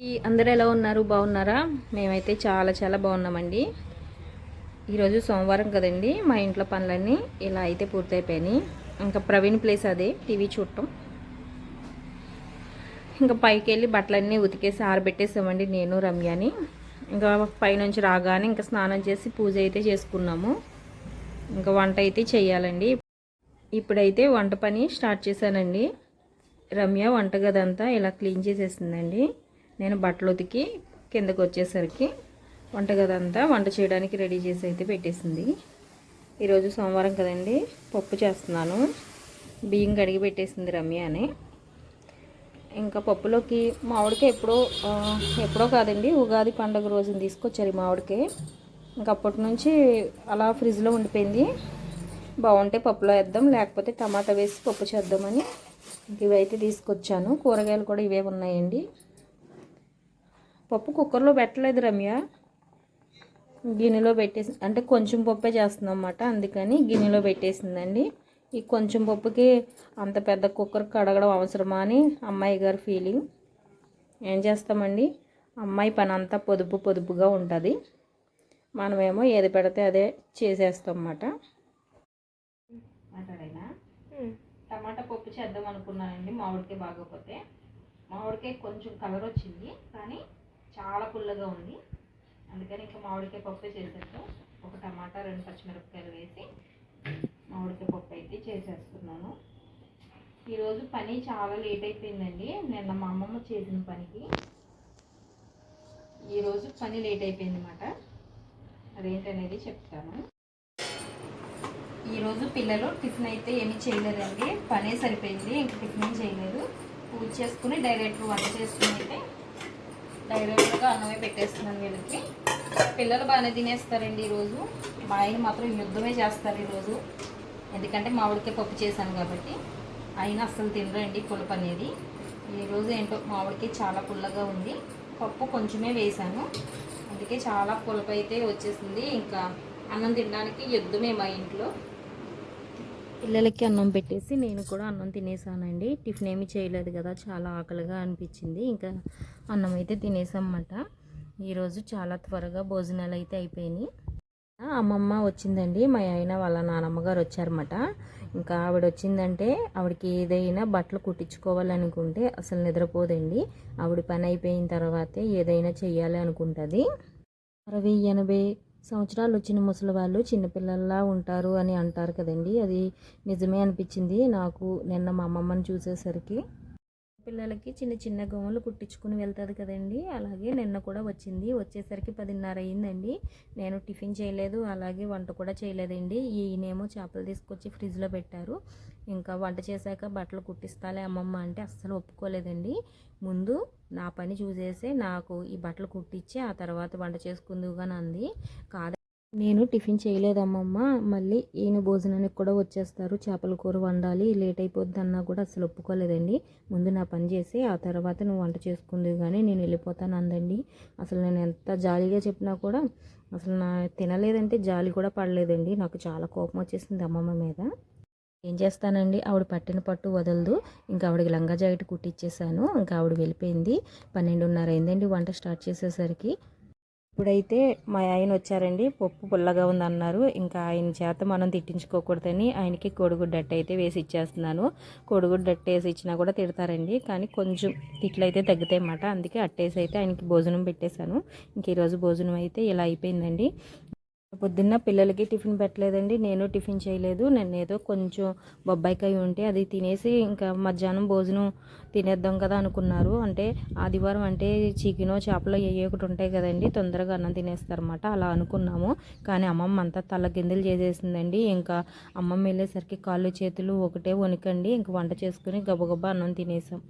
ఈ అందరు ఎలా ఉన్నారు? బాగున్నారా? మేమైతే చాలా చాలా బాగున్నామండి. ఈరోజు సోమవారం కదండి. మా ఇంట్లో పనులన్నీ ఇలా అయితే పూర్తయిపోయినాయి. ఇంకా ప్రవీణ్ ప్లేస్ అదే టీవీ చూడటం. ఇంకా పైకి వెళ్ళి బట్టలన్నీ ఉతికేసి ఆరబెట్టేసామండి నేను రమ్యని. ఇంకా పైనుంచి రాగానే ఇంకా స్నానం చేసి పూజ అయితే చేసుకున్నాము. ఇంకా వంట అయితే చేయాలండి. ఇప్పుడైతే వంట పని స్టార్ట్ చేశానండి. రమ్య వంటగదంతా ఇలా క్లీన్ చేసేసిందండి. నేను బట్టలు ఉతికి కిందకు వచ్చేసరికి వంటగదంతా వంట చేయడానికి రెడీ చేసి అయితే పెట్టేసింది. ఈరోజు సోమవారం కదండి పప్పు చేస్తున్నాను. బియ్యం కడిగి పెట్టేసింది రమ్య అని. ఇంకా పప్పులోకి మామిడికాయ ఎప్పుడో ఎప్పుడో కాదండి ఉగాది పండుగ రోజున తీసుకొచ్చారు ఈ మామిడికాయ. ఇంకా అప్పటి నుంచి అలా ఫ్రిడ్జ్లో ఉండిపోయింది. బాగుంటే పప్పులో వేద్దాం లేకపోతే టమాటా వేసి పప్పు చేద్దామని ఇవైతే తీసుకొచ్చాను. కూరగాయలు కూడా ఇవే ఉన్నాయండి. పప్పు కుక్కర్లో పెట్టలేదు రమ్య. గిన్నెలో పెట్టేసి అంటే కొంచెం పప్పే చేస్తున్నాం అన్నమాట అందుకని గిన్నెలో పెట్టేసిందండి. ఈ కొంచెం పప్పుకి అంత పెద్ద కుక్కర్ కడగడం అవసరమా అని అమ్మాయి గారి ఫీలింగ్ ఏం చేస్తామండి? అమ్మాయి పని అంతా పొదుపు పొదుపుగా ఉంటుంది. మనమేమో ఏది పెడితే అదే చేసేస్తాం అన్నమాట టమాటా పప్పు చేద్దాం అనుకున్నానండి మామిడికాయ బాగోపోతే మామిడికాయ కొంచెం కలర్ వచ్చింది కానీ చాలా పుల్లగా ఉంది. అందుకని ఇంకా మామిడికాయ పప్పు చేసేద్దాం. ఒక టమాటా రెండు పచ్చిమిరపకాయలు వేసి మామిడికాయ పప్పు అయితే చేసేస్తున్నాను. ఈరోజు పని చాలా లేట్ అయిపోయిందండి. నిన్న మా అమ్మమ్మ చేసిన పనికి ఈరోజు పని లేట్ అయిపోయింది అన్నమాట అదేంటనేది చెప్తాను. ఈరోజు పిల్లలు టిఫిన్ అయితే ఏమీ చేయలేదండి. పనే సరిపోయింది. ఇంక టిఫిన్ చేయలేదు. పూజ చేసుకుని డైరెక్ట్ వంట చేసుకుని అయితే డైరెక్ట్గా అన్నమే పెట్టేస్తున్నాను వీళ్ళకి. పిల్లలు బాగానే తినేస్తారండి ఈరోజు. మా ఆయన మాత్రం యుద్ధమే చేస్తారు ఈరోజు. ఎందుకంటే మామిడికే పప్పు చేశాను కాబట్టి. ఆయన అస్సలు తినరండి పులుపు అనేది. ఈరోజు ఏంటో మామిడికాయ చాలా పుల్లగా ఉంది. పప్పు కొంచెమే వేశాను. అందుకే చాలా పులుపు అయితే వచ్చేసింది. ఇంకా అన్నం తినడానికి యుద్ధమే మా ఇంట్లో. పిల్లలకి అన్నం పెట్టేసి నేను కూడా అన్నం తినేసానండి. టిఫిన్ ఏమి చేయలేదు కదా చాలా ఆకలిగా అనిపించింది. ఇంకా అన్నం అయితే తినేసామన్నమాట. ఈరోజు చాలా త్వరగా భోజనాలు అయితే అయిపోయినాయి. అమ్మమ్మ వచ్చిందండి. మా ఆయన వాళ్ళ నానమ్మ గారు వచ్చారన్నమాట. ఇంకా ఆవిడ వచ్చిందంటే ఆవిడకి ఏదైనా బట్టలు కుట్టించుకోవాలనుకుంటే అసలు నిద్రపోదండి. ఆవిడ పని అయిపోయిన తర్వాతే ఏదైనా చెయ్యాలి అనుకుంటుంది. అరవై ఎనభై సంవత్సరాలు వచ్చిన ముసలి వాళ్ళు చిన్నపిల్లల్లా ఉంటారు అని అంటారు కదండి. అది నిజమే అనిపించింది. నాకు నిన్న మా అమ్మమ్మని చూసేసరికి. పిల్లలకి చిన్న చిన్న గోములు కుట్టించుకుని వెళ్తుంది కదండి. అలాగే నిన్న కూడా వచ్చింది. వచ్చేసరికి పదిన్నర అయిందండి. నేను టిఫిన్ చేయలేదు అలాగే వంట కూడా చేయలేదండి. ఈయనేమో చేపలు తీసుకొచ్చి ఫ్రిడ్జ్లో పెట్టారు. ఇంకా వంట చేశాక బట్టలు కుట్టిస్తాలే అమ్మమ్మ అంటే అస్సలు ఒప్పుకోలేదండి. ముందు నా పని చూసేసి నాకు ఈ బట్టలు కుట్టించి ఆ తర్వాత వంట చేసుకుందువు కానీ అంది. కాదు నేను టిఫిన్ చేయలేదమ్మమ్మ. మళ్ళీ ఈయన భోజనానికి కూడా వచ్చేస్తారు. చేపల కూర వండాలి. లేట్ అయిపోద్ది అన్నా కూడా అసలు ఒప్పుకోలేదండి. ముందు నా పని చేసి ఆ తర్వాత నువ్వు వంట చేసుకుంది కానీ నేను వెళ్ళిపోతాను అందండి. అసలు నేను ఎంత జాలీగా చెప్పినా కూడా అసలు నా తినలేదంటే జాలి కూడా పడలేదండి. నాకు చాలా కోపం వచ్చేసింది అమ్మమ్మ మీద. ఏం చేస్తానండి? ఆవిడ పట్టిన పట్టు వదలదు. ఇంకా ఆవిడకి లంగా జాకెట్ కుట్టిచ్చేసాను. ఇంకా ఆవిడ వెళ్ళిపోయింది. పన్నెండున్నర అయిందండి వంట స్టార్ట్ చేసేసరికి. ఇప్పుడైతే మా ఆయన వచ్చారండి. పప్పు పుల్లగా ఉందన్నారు. ఇంకా ఆయన చేత మనం తిట్టించుకోకూడదని ఆయనకి కోడిగుడ్డట్టు అయితే వేసి ఇచ్చేస్తున్నాను. కోడిగుడ్డు వేసి ఇచ్చినా కూడా తిడతారండి. కానీ కొంచెం తిట్లు అయితే తగ్గుతాయి అన్నమాట అందుకే అట్టేసి అయితే ఆయనకి భోజనం పెట్టేశాను. ఇంక ఈరోజు భోజనం అయితే ఇలా అయిపోయిందండి. పొద్దున్న పిల్లలకి టిఫిన్ పెట్టలేదండి. నేను టిఫిన్ చేయలేదు. నేను ఏదో కొంచెం బొబ్బాయికాయ ఉంటే అది తినేసి ఇంకా మధ్యాహ్నం భోజనం తినేద్దాం కదా అనుకున్నారు. అంటే ఆదివారం అంటే చికెనో చేపలో ఏ ఒకటి ఉంటాయి కదండి. తొందరగా అన్నం తినేస్తారన్నమాట. అలా అనుకున్నాము. కానీ అమ్మమ్మ అంతా తల గిందెలు చేసేసిందండి. ఇంకా అమ్మమ్మ వెళ్ళేసరికి కాళ్ళు చేతులు ఒకటే వణికండి. ఇంక వంట చేసుకుని గబగబా అన్నం తినేసాం.